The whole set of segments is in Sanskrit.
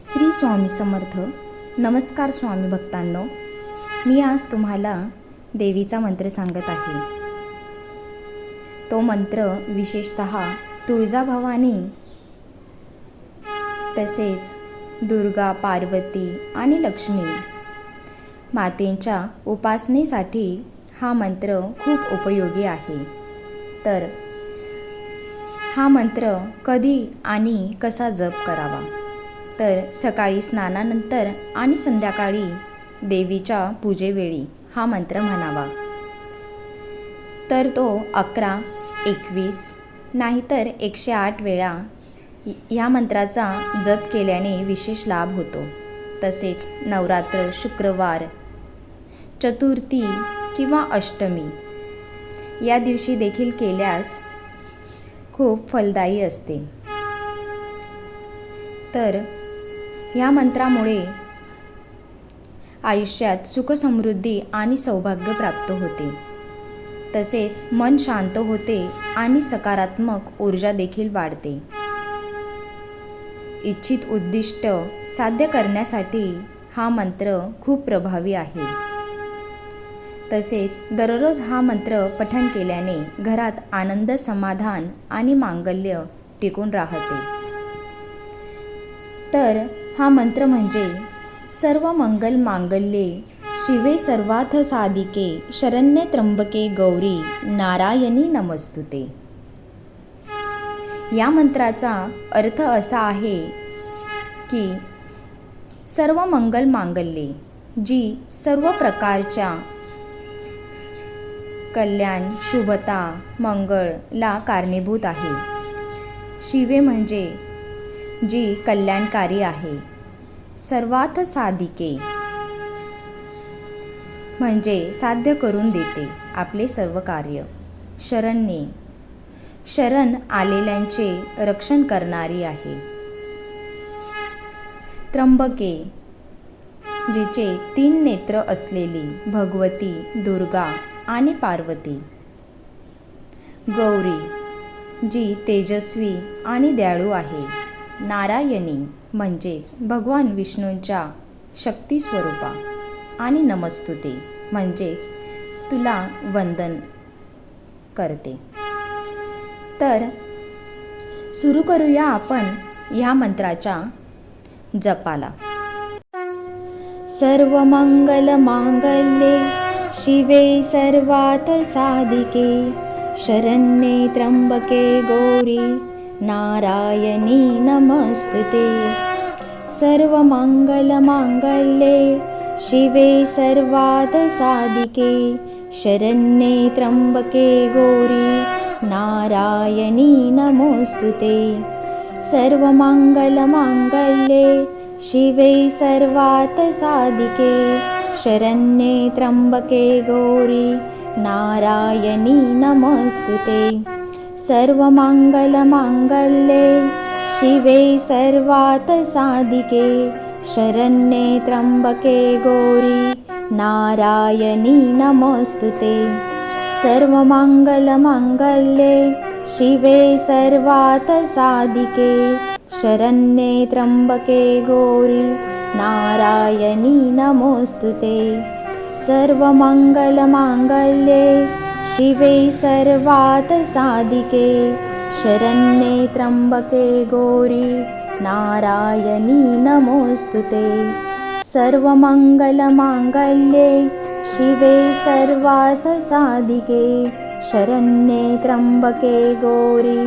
श्री स्वामी समर्थ. नमस्कार स्वामी भक्तांनो. मी आज तुम्हाला देवीचा मंत्र सांगत आहे. तो मंत्र विशेषत तुळजाभवानी तसेच दुर्गा पार्वती आणि लक्ष्मी मातेंच्या उपासनेसाठी हा मंत्र खूप उपयोगी आहे. तर हा मंत्र कधी आणि कसा जप करावा? तर सकाळी स्नानानंतर आणि संध्याकाळी देवीच्या पूजेवेळी हा मंत्र म्हणावा. तर तो अकरा एकवीस नाहीतर एकशे आठ वेळा ह्या मंत्राचा जप केल्याने विशेष लाभ होतो. तसेच नवरात्र शुक्रवार चतुर्थी किंवा अष्टमी या दिवशी देखील केल्यास खूप फलदायी असते. तर ह्या मंत्रामुळे आयुष्यात सुखसमृद्धी आणि सौभाग्य प्राप्त होते. तसेच मन शांत होते आणि सकारात्मक ऊर्जा देखील वाढते. इच्छित उद्दिष्ट साध्य करण्यासाठी हा मंत्र खूप प्रभावी आहे. तसेच दररोज हा मंत्र पठण केल्याने घरात आनंद समाधान आणि मांगल्य टिकून राहते. तर हा मंत्र म्हणजे सर्व मंगल मांगल्ये शिवे सर्वार्थ साधिके शरण्य त्र्यंबके गौरी नारायणी नमस्तुते. या मंत्राचा अर्थ असा आहे की सर्व मंगल मांगल्ये जी सर्व प्रकारच्या कल्याण शुभता मंगळला कारणीभूत आहे. शिवे म्हणजे जी कल्याणकारी आहे. सर्वात साधिके. म्हणजे साध्य करून देते आपले सर्व कार्य. शरणने शरण आलेल्यांचे रक्षण करणारी आहे. त्र्यंबके. जिचे तीन नेत्र असलेली भगवती दुर्गा आणि पार्वती. गौरी जी तेजस्वी आणि दयाळू आहे. नारायणी म्हणजेच भगवान विष्णूंच्या शक्तीस्वरूपा. आणि नमस्तुते म्हणजेच तुला वंदन करते. तर सुरू करूया आपण ह्या मंत्राच्या जपाला. सर्व मंगल मांगल्ये शिवे सर्वात साधिके शरण्ये त्र्यंबके गौरी. नारायणी नमस्तुते सर्वमङ्गलमाङ्गल्ये शिवे सर्वाद साधिके शरण्ये त्र्यम्बके गौरी नारायणी नमोऽस्तुते सर्वमङ्गलमाङ्गल्ये शिवे सर्वात साधिके शरण्ये त्र्यम्बके गौरी नारायणी नमोऽस्तुते सर्वमङ्गलमाङ्गल्ये शिवे सर्वात साधिके शरण्ये त्र्यम्बके गौरी नारायणी नमोऽस्तुते सर्वमङ्गलमाङ्गल्ये शिवे सर्वात साधिके शरण्ये त्र्यम्बके गौरी नारायणी नमोऽस्तुते सर्वमङ्गलमाङ्गल्ये शिवे सर्वात साधिके शरण्ये त्र्यम्बके गौरी नारायणी नमोऽस्तुते सर्वमङ्गलमाङ्गल्ये शिवे सर्वात साधिके शरण्ये त्र्यम्बके गौरी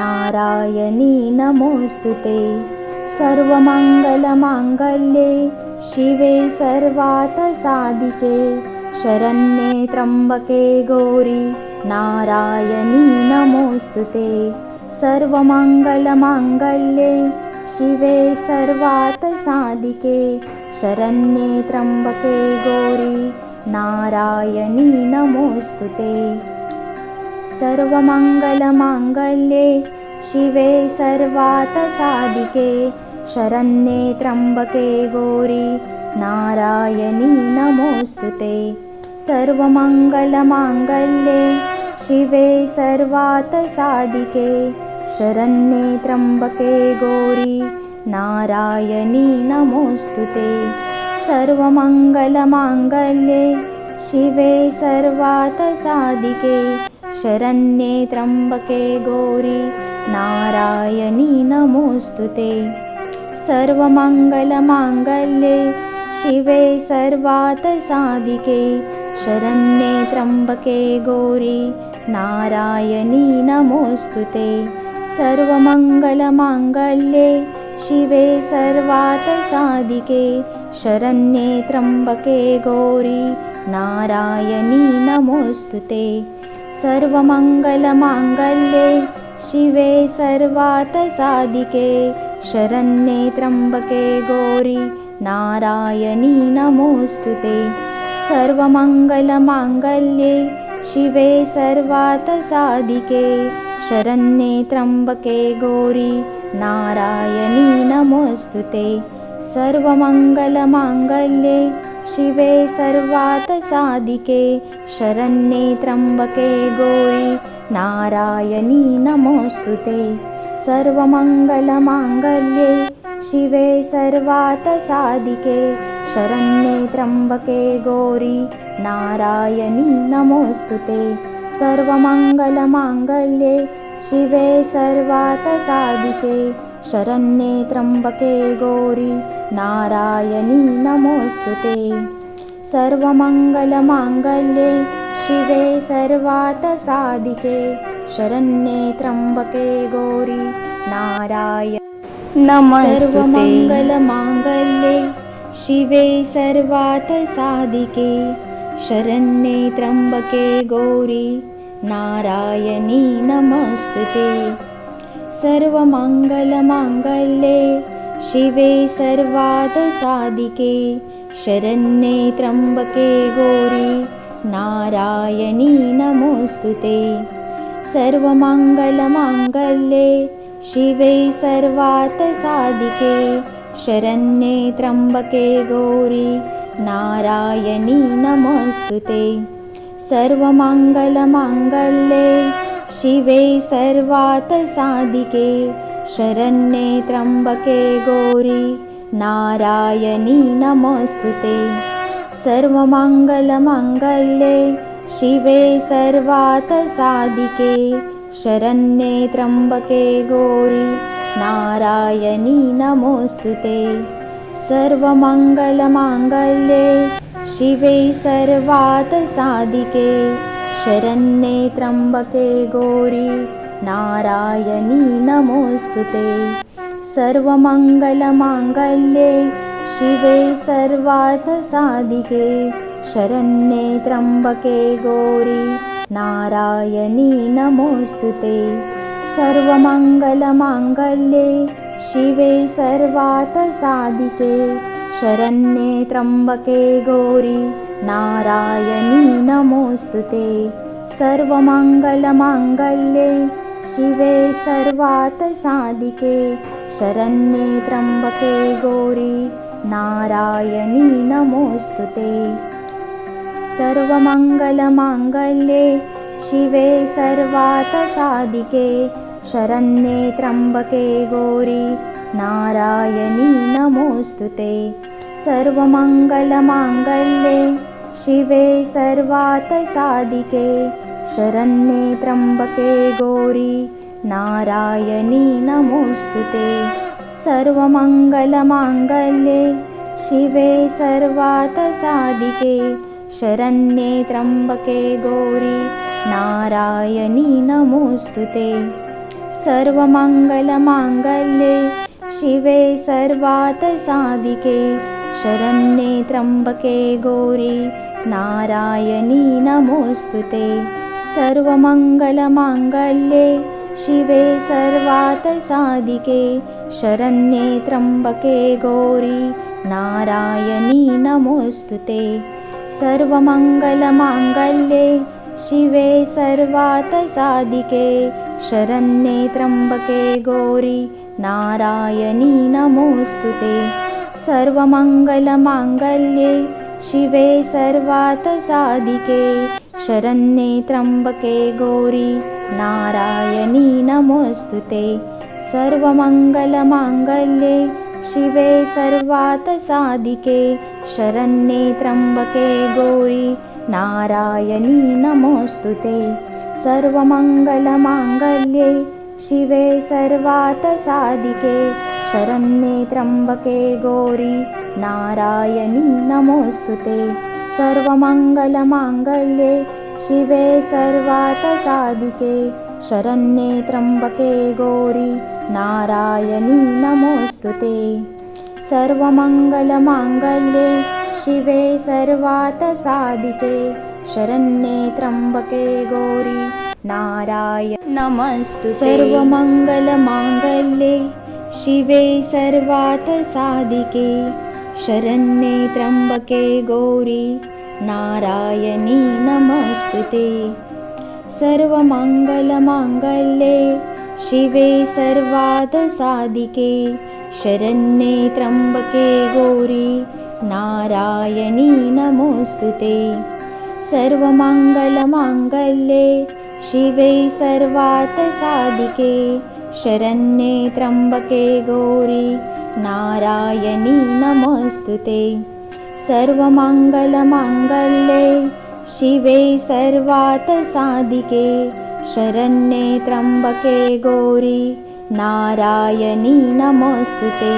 नारायणी नमोऽस्तुते सर्वमङ्गलमाङ्गल्ये शिवे सर्वात साधिके शरण्ये त्र्यम्बके गौरी नारायणी नमोऽस्तुते सर्वमङ्गलमाङ्गल्ये शिवे सर्वात शरण्ये त्र्यम्बके गौरी नारायणी नमोऽस्तुते सर्वमङ्गलमाङ्गल्ये शिवे सर्वात शरण्ये त्र्यम्बके गौरी नारायणी नमोऽस्तुते सर्वमङ्गलमाङ्गल्ये शिवे सर्वात साधिके शरण्ये त्र्यम्बके गौरी नारायणी नमोऽस्तु ते सर्वमङ्गलमाङ्गल्ये शिवे सर्वार्थसाधिके। शरण्ये त्र्यम्बके गौरी नारायणी नमोऽस्तु ते सर्वमङ्गलमाङ्गल्ये शिवे सर्वार्थसाधिके शरण्ये त्र्यम्बके गौरी नारायणी नमोऽस्तु ते। सर्वमङ्गलमाङ्गल्ये शिवे सर्वार्थसाधिके शरण्ये त्र्यम्बके गौरी नारायणी नमोऽस्तु ते। सर्वमङ्गलमाङ्गल्ये शिवे सर्वार्थसाधिके शरण्ये त्र्यम्बके गौरी नारायणी नमोऽस्तु ते। सर्वमङ्गलमाङ्गल्ये शिवे सर्वार्थसाधिके। शरण्ये त्र्यम्बके गौरी नारायणी नमोऽस्तु ते। सर्वमङ्गलमाङ्गल्ये शिवे सर्वार्थसाधिके। शरण्ये त्र्यम्बके गौरी नारायणी नमोऽस्तु ते। सर्वमङ्गलमाङ्गल्ये शिवे सर्वार्थसाधिके शरण्ये त्र्यम्बके गौरी नारायणी नमोऽस्तु ते। सर्वमङ्गलमाङ्गल्ये शिवे सर्वार्थसाधिके शरण्ये त्र्यम्बके गौरी नारायणी नमोऽस्तु ते। सर्वमङ्गलमाङ्गल्ये शिवे सर्वार्थसाधिके शरण्ये त्र्यम्बके गौरी नाराय सर्वमङ्गलमाङ्गल्ये शिवे सर्वार्थसाधिके शरण्ये त्र्यम्बके गौरी नारायणी नमोऽस्तु ते। सर्वमङ्गलमाङ्गल्ये शिवे सर्वार्थसाधिके शरण्ये त्र्यम्बके गौरी नारायणी नमोऽस्तु ते। सर्वमङ्गलमाङ्गल्ये शिवे सर्वार्थसाधिके शरण्ये त्र्यम्बके गौरी नारायणी नमोऽस्तु ते। सर्वमङ्गलमाङ्गल्ये शिवे सर्वार्थसाधिके शरण्ये त्र्यम्बके गौरी नारायणी नमोऽस्तु ते। सर्वमङ्गलमाङ्गल्ये शिवे सर्वार्थसाधिके शरण्ये त्र्यम्बके गौरी नारायणी नमोऽस्तु ते। सर्वमङ्गलमाङ्गल्ये शिवे सर्वार्थसाधिके। शरण्ये त्र्यम्बके गौरी नारायणी नमोऽस्तु ते। सर्वमङ्गलमाङ्गल्ये शिवे सर्वार्थसाधिके। शरण्ये त्र्यम्बके गौरी नारायणी नमोऽस्तु ते। सर्वमङ्गलमाङ्गल्ये शिवे सर्वार्थसाधिके। शरण्ये त्र्यम्बके गौरी नारायणी नमोऽस्तु ते। सर्वमङ्गलमाङ्गल्ये शिवे सर्वार्थसाधिके। शरण्ये त्र्यम्बके गौरी नारायणी नमोऽस्तु ते सर्वमङ्गलमाङ्गल्ये शिवे सर्वार्थसाधिके शरण्ये त्र्यम्बके गौरी नारायणी नमोऽस्तु ते। सर्वमङ्गलमाङ्गल्ये शिवे सर्वार्थसाधिके शरण्ये त्र्यम्बके गौरी नारायणी नमोऽस्तु ते। सर्वमङ्गलमाङ्गल्ये शिवे सर्वार्थसाधिके शरण्ये त्र्यम्बके गौरी नारायणी नमोऽस्तु ते। सर्वमङ्गलमाङ्गल्ये शिवे सर्वार्थसाधिके। शरण्ये त्र्यम्बके गौरी नारायणी नमोऽस्तु ते। सर्वमङ्गलमाङ्गल्ये शिवे सर्वार्थसाधिके। शरण्ये त्र्यम्बके गौरी नारायणी नमोऽस्तु ते सर्वमङ्गलमाङ्गल्ये शिवे सर्वार्थसाधिके शरण्ये त्र्यम्बके गौरी नारायणी नमोऽस्तु ते। सर्वमङ्गलमाङ्गल्ये शिवे सर्वार्थसाधिके शरण्ये त्र्यम्बके गौरी नारायणी नमोऽस्तु ते। सर्वमङ्गलमाङ्गल्ये शिवे सर्वार्थसाधिके शरण्ये त्र्यम्बके गौरी नारायणी नमोऽस्तु ते। सर्वमङ्गलमाङ्गल्ये शिवे सर्वार्थसाधिके शरण्ये त्र्यम्बके गौरी नारायणी नमोऽस्तु ते। सर्वमङ्गलमाङ्गल्ये शिवे सर्वार्थसाधिके शरण्ये त्र्यम्बके गौरी नारायणी नमोऽस्तु ते। सर्वमङ्गलमाङ्गल्ये शिवे सर्वार्थसाधिके। शरण्ये त्र्यम्बके गौरी नाराय नमस्तु सर्वमङ्गलमाङ्गल्ये शिवे सर्वार्थसाधिके। शरण्ये त्र्यम्बके गौरी नारायणी नमोऽस्तु ते सर्वमङ्गलमाङ्गल्ये शिवे सर्वार्थसाधिके शरण्ये त्र्यम्बके गौरी नारायणी नमोऽस्तु ते। सर्वमङ्गलमाङ्गल्ये शिवे सर्वार्थसाधिके शरण्ये त्र्यम्बके गौरी नारायणी नमोऽस्तु ते। सर्वमङ्गलमाङ्गल्ये शिवे सर्वार्थसाधिके शरण्ये त्र्यम्बके गौरी नारायणी नमोऽस्तु ते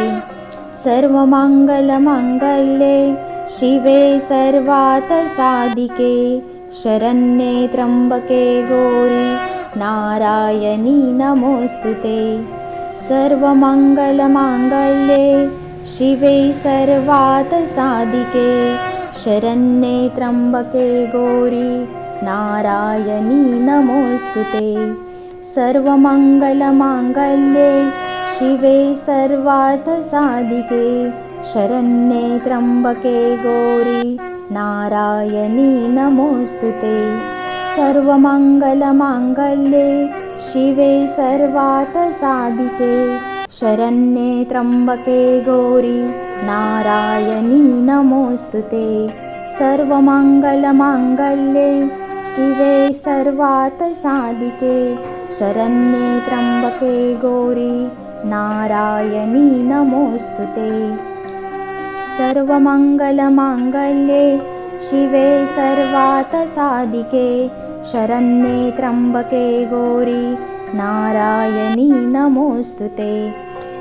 सर्वमङ्गलमाङ्गल्ये शिवे सर्वार्थसाधिके शरण्ये त्र्यम्बके गौरी नारायणी नमोऽस्तु ते सर्वमङ्गलमाङ्गल्ये शिवे सर्वार्थसाधिके शरण्ये त्र्यम्बके गौरी नारायणी नमोऽस्तु ते। सर्वमङ्गलमाङ्गल्ये शिवे सर्वार्थसाधिके। शरण्ये त्र्यम्बके गौरी नारायणी नमोऽस्तु ते। सर्वमङ्गलमाङ्गल्ये शिवे सर्वार्थसाधिके। शरण्ये त्र्यम्बके गौरी नारायणी नमोऽस्तु ते। सर्वमङ्गलमाङ्गल्ये शिवे सर्वार्थसाधिके। शरण्ये त्र्यम्बके गौरी नारायणी नमोऽस्तु ते। सर्वमङ्गलमाङ्गल्ये शिवे सर्वार्थसाधिके। शरण्ये त्र्यम्बके गौरी नारायणी नमोऽस्तु ते।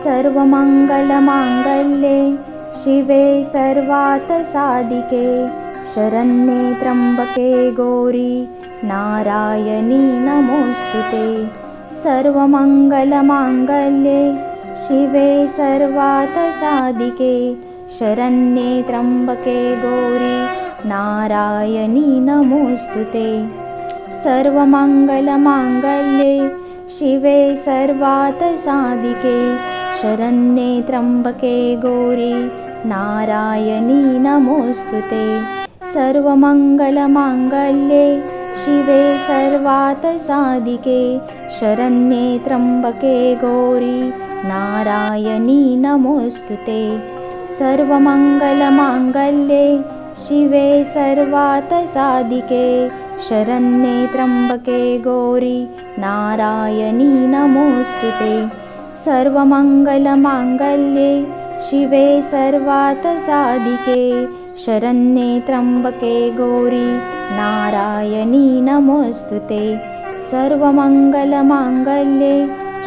सर्वमङ्गलमाङ्गल्ये शिवे सर्वार्थसाधिके शरण्ये त्र्यम्बके गौरी नारायणी नमोऽस्तु ते। सर्वमङ्गलमाङ्गल्ये शिवे सर्वार्थसाधिके शरण्ये त्र्यम्बके गौरी नारायणी नमोऽस्तु ते। सर्वमङ्गलमाङ्गल्ये शिवे सर्वार्थसाधिके शरण्ये त्र्यम्बके गौरी नारायणी नमोऽस्तु ते। सर्वमङ्गलमाङ्गल्ये शिवे सर्वार्थसाधिके शरण्ये त्र्यम्बके गौरी नारायणी नमोऽस्तु ते। सर्वमङ्गलमाङ्गल्ये शिवे सर्वार्थसाधिके शरण्ये त्र्यम्बके गौरी नारायणी नमोऽस्तु ते सर्वमङ्गलमाङ्गल्ये शिवे सर्वार्थसाधिके शरण्ये त्र्यम्बके गौरी नारायणी नमोऽस्तु ते सर्वमङ्गलमाङ्गल्ये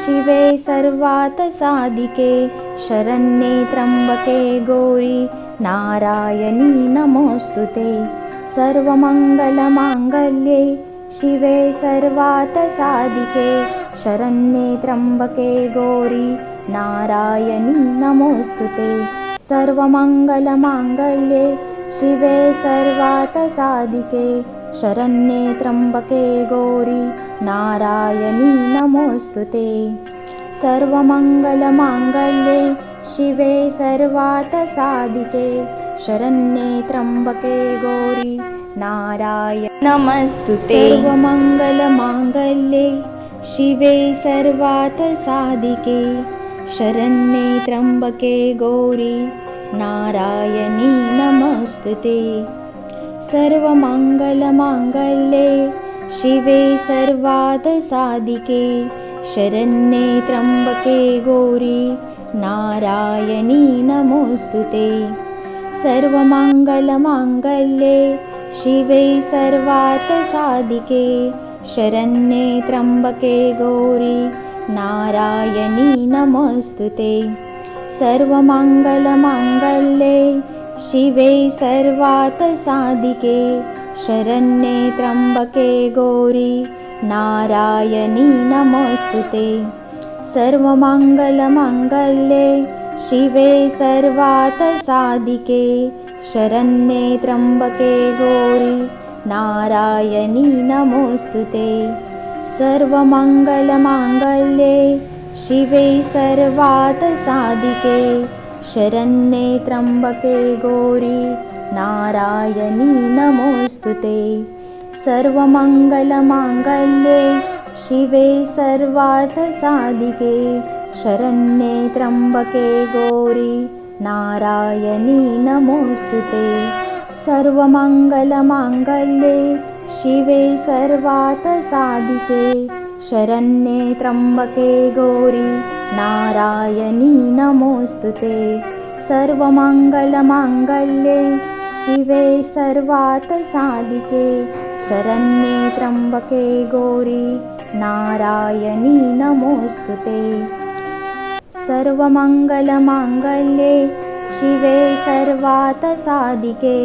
शिवे सर्वार्थसाधिके शरण्ये त्र्यम्बके गौरी नारायणी नमोऽस्तु ते सर्वमङ्गलमाङ्गल्ये शिवे सर्वार्थसाधिके शरण्ये त्र्यम्बके गौरी नारायणी नमोऽस्तु ते. सर्वमङ्गलमाङ्गल्ये शिवे सर्वातसादिके शरण्ये त्र्यम्बके गौरी नारायणी नमोऽस्तु ते. सर्वमङ्गलमाङ्गल्ये शिवे सर्वातसादिके शरण्ये त्र्यम्बके गौरी नारायण नमस्तु ते. सर्वमङ्गलमाङ्गल्ये शिवे सर्वार्थसाधिके शरण्ये त्र्यम्बके गौरी नारायणी नमोऽस्तु ते सर्वमङ्गलमाङ्गल्ये शिवे सर्वार्थसाधिके शरण्ये त्र्यम्बके गौरी नारायणी नमोऽस्तु ते सर्वमङ्गलमाङ्गल्ये शिवे सर्वार्थसाधिके शरण्ये त्र्यम्बके गौरी नारायणी नमोऽस्तु ते। सर्वमङ्गलमाङ्गल्ये शिवे सर्वार्थसाधिके। शरण्ये त्र्यम्बके गौरी नारायणी नमोऽस्तु ते। सर्वमङ्गलमाङ्गल्ये शिवे सर्वार्थसाधिके। शरण्ये त्र्यम्बके गौरी नारायणी नमोऽस्तु ते। सर्वमङ्गलमाङ्गल्ये शिवे सर्वार्थसाधिके शरण्ये त्र्यम्बके गौरी नारायणी नमोऽस्तु ते। सर्वमङ्गलमाङ्गल्ये शिवे सर्वार्थसाधिके शरण्ये त्र्यम्बके गौरी नारायणी नमोऽस्तु ते सर्वमङ्गलमाङ्गल्ये शिवे सर्वार्थसाधिके शरण्ये त्र्यम्बके गौरी नारायणी नमोऽस्तु ते। सर्वमङ्गलमाङ्गल्ये शिवे सर्वार्थसाधिके शरण्ये त्र्यम्बके गौरी नारायणी नमोऽस्तु ते। सर्वमङ्गलमाङ्गल्ये शिवे सर्वार्थसाधिके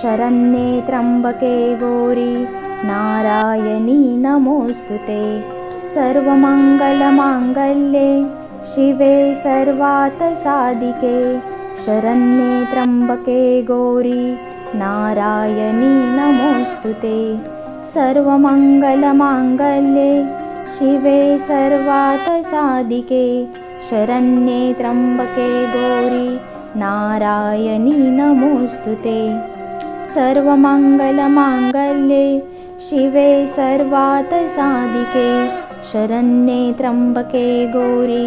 शरण्ये त्र्यम्बके गौरी नारायणी नमोऽस्तु ते सर्वमङ्गलमाङ्गल्ये शिवे सर्वार्थसाधिके शरण्ये त्र्यम्बके गौरी नारायणी नमोऽस्तु ते सर्वमङ्गलमाङ्गल्ये शिवे सर्वार्थसाधिके शरण्ये त्र्यम्बके गौरी नारायणी नमोऽस्तु ते। सर्वमङ्गलमाङ्गल्ये शिवे सर्वार्थसाधिके शरण्ये त्र्यम्बके गौरी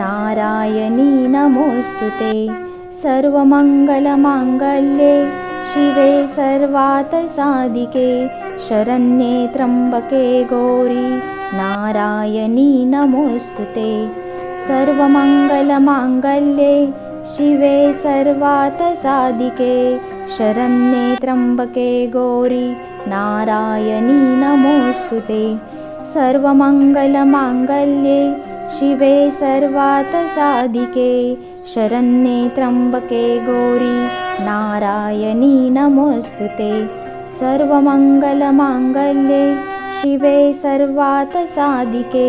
नारायणी नमोऽस्तु ते। सर्वमङ्गलमाङ्गल्ये शिवे सर्वार्थसाधिके शरण्ये त्र्यम्बके गौरी नारायणी नमोऽस्तु ते। सर्वमङ्गलमाङ्गल्ये शिवे सर्वार्थसाधिके शरण्ये त्र्यम्बके गौरी नारायणी नमोऽस्तु ते। सर्वमङ्गलमाङ्गल्ये शिवे सर्वार्थसाधिके शरण्ये त्र्यम्बके गौरी नारायणी नमोऽस्तु ते। सर्वमङ्गलमाङ्गल्ये शिवे सर्वार्थसाधिके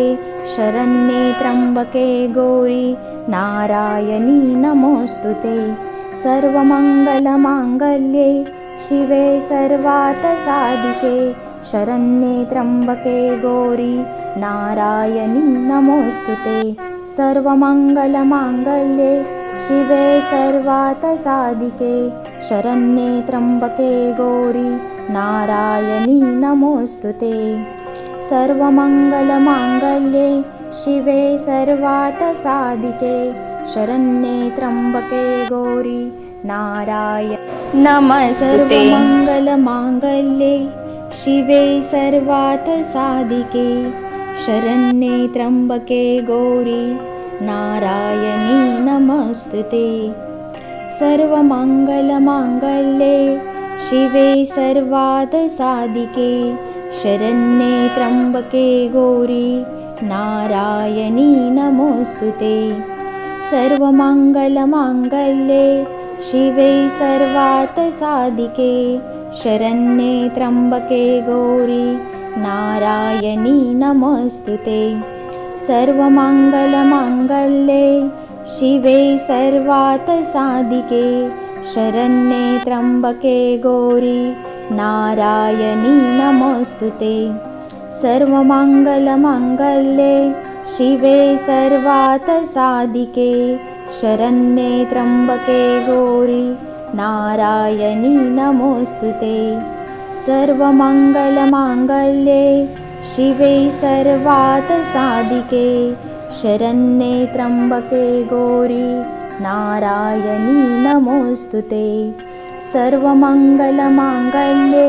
शरण्ये त्र्यम्बके गौरी नारायणी नमोऽस्तु ते। सर्वमङ्गलमाङ्गल्ये शिवे सर्वार्थसाधिके शरण्ये त्र्यम्बके गौरी नारायणी नमोऽस्तु ते। सर्वमङ्गलमाङ्गल्ये शिवे सर्वार्थसाधिके शरण्ये त्र्यम्बके गौरी नारायणी नमोऽस्तु ते। सर्वमङ्गलमाङ्गल्ये शिवे सर्वार्थसाधिके शरण्ये त्र्यम्बके गौरी नाराय नमस्तु ते सर्वमङ्गलमाङ्गल्ये शिवे सर्वार्थसाधिके शरण्ये त्र्यम्बके गौरी नारायणी नमोऽस्तु ते सर्वमङ्गलमाङ्गल्ये शिवे सर्वार्थसाधिके शरण्ये त्र्यम्बके गौरी नारायणी नमोऽस्तु ते। सर्वमङ्गलमाङ्गल्ये शिवे सर्वार्थसाधिके शरण्ये त्र्यम्बके गौरी नारायणी नमोऽस्तु ते। सर्वमङ्गलमाङ्गल्ये शिवे सर्वार्थसाधिके शरण्ये त्र्यम्बके गौरी नारायणी नमोऽस्तु ते सर्वमङ्गलमाङ्गल्ये शिवे सर्वार्थसाधिके शरण्ये त्र्यम्बके गौरी नारायणी नमोऽस्तु ते। सर्वमङ्गलमाङ्गल्ये शिवे सर्वार्थसाधिके शरण्ये त्र्यम्बके गौरी नारायणी नमोऽस्तु ते। सर्वमङ्गलमाङ्गल्ये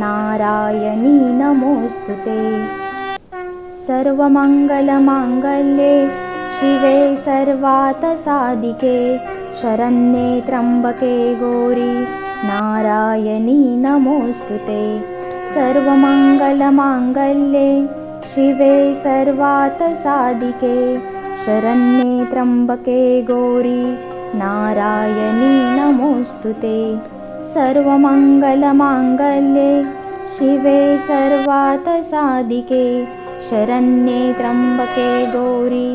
नारायणी नमोऽस्तु ते। सर्वमङ्गलमाङ्गल्ये शिवे सर्वार्थसाधिके शरण्ये त्र्यम्बके गौरी नारायणी नमोऽस्तु ते। सर्वमङ्गलमाङ्गल्ये शिवे सर्वार्थसाधिके शरण्ये त्र्यम्बके गौरी नारायणी नमोऽस्तु ते सर्वमङ्गलमाङ्गल्ये शिवे सर्वार्थसाधिके शरण्ये त्र्यम्बके गौरी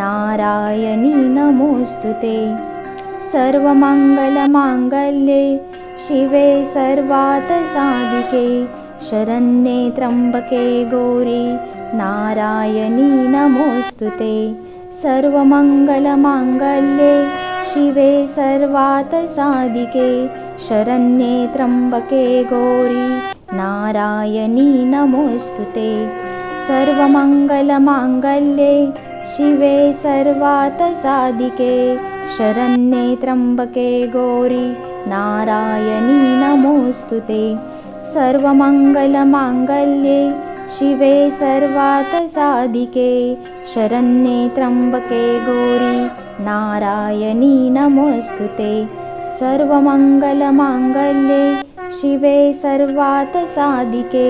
नारायणी नमोऽस्तु ते। सर्वमङ्गलमाङ्गल्ये शिवे सर्वार्थसाधिके शरण्ये त्र्यम्बके गौरी नारायणी नमोऽस्तु ते। सर्वमङ्गलमाङ्गल्ये शिवे सर्वार्थसाधिके शरण्ये त्र्यम्बके गौरी नारायणी नमोऽस्तु ते। सर्वमङ्गलमाङ्गल्ये शिवे सर्वार्थसाधिके। शरण्ये त्र्यम्बके गौरी नारायणी नमोऽस्तु ते। सर्वमङ्गलमाङ्गल्ये शिवे सर्वार्थसाधिके। शरण्ये त्र्यम्बके गौरी नारायणी नमोऽस्तु ते सर्वमङ्गलमाङ्गल्ये शिवे सर्वार्थसाधिके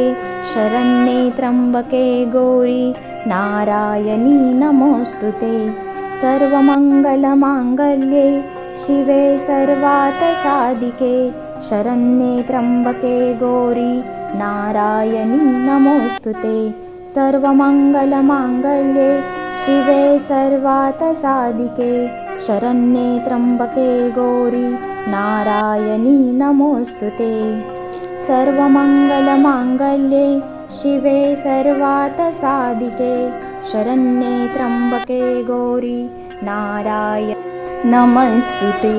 शरण्ये त्र्यम्बके गौरी नारायणी नमोऽस्तु ते। सर्वमङ्गलमाङ्गल्ये शिवे सर्वार्थसाधिके शरण्ये त्र्यम्बके गौरी नारायणी नमोऽस्तु ते। सर्वमङ्गलमाङ्गल्ये शिवे सर्वार्थसाधिके शरण्ये त्र्यम्बके गौरी नारायणी नमोऽस्तु ते। सर्वमङ्गलमाङ्गल्ये शिवे सर्वार्थसाधिके। शरण्ये त्र्यम्बके गौरी नाराय नमस्तु ते